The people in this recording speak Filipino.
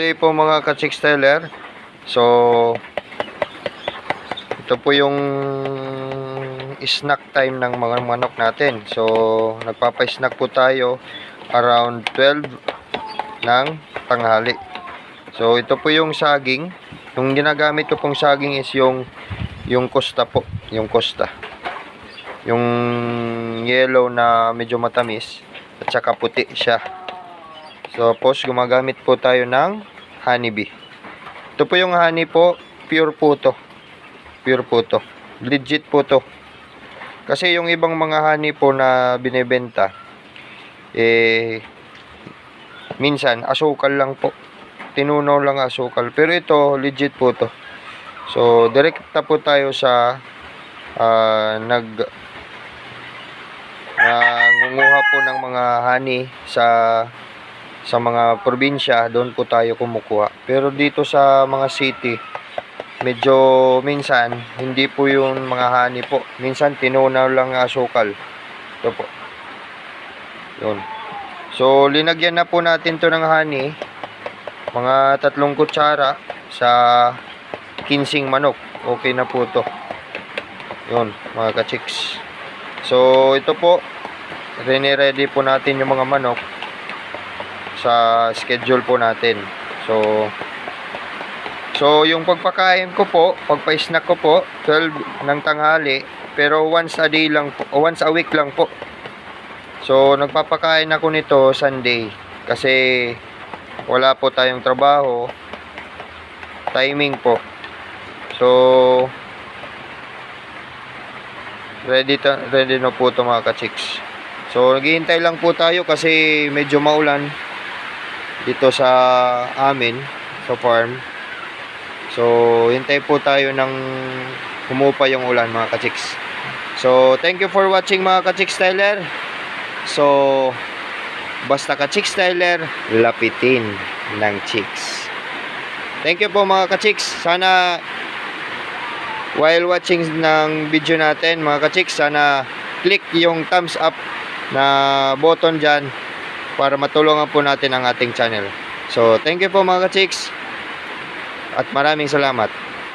day po mga ka-chicks teller. So, ito po yung snack time ng mga manok natin. So, nagpapa-snack po tayo around 12 ng tanghali. So, ito po yung saging. Yung ginagamit ko pong saging is yung yung costa po, yung costa. Yung yellow na medyo matamis at saka puti siya. So, post gumagamit po tayo ng honeybee. Ito po yung honey po, pure po to. Pure po to. Legit po to. Kasi yung ibang mga honey po na binebenta, eh, minsan, asukal lang po. Tinunaw lang asukal. Pero ito, legit po to. So, direkta po tayo sa ah, nag nangunguha po ng mga honey sa sa mga probinsya, doon po tayo kumukuha. Pero dito sa mga city, medyo minsan, hindi po yung mga honey po. Minsan, tinunaw lang asukal. Ito po. Yun. So, linagyan na po natin to ng honey. Mga tatlong kutsara sa kinsing manok. Okay na po to. Yun, mga ka-chicks. So, ito po. Rene-ready po natin yung mga manok sa schedule po natin. So, so yung pagpakain ko po, pagpa-snack ko po, 12 ng tanghali, pero once a day lang po, once a week lang po. So, nagpapakain ako nito Sunday kasi wala po tayong trabaho. Timing po. So, ready, ta- ready na po ito mga ka-chicks. So, naghihintay lang po tayo kasi medyo maulan dito sa amin sa farm. So hintay po tayo ng humupa yung ulan mga ka-chicks. So thank you for watching mga ka-chicks Tyler. So basta ka-chicks Tyler lapitin ng chicks. Thank you po mga ka-chicks. Sana while watching ng video natin mga ka-chicks sana click yung thumbs up na button dyan para matulungan po natin ang ating channel. So, thank you po mga ka-chicks at maraming salamat.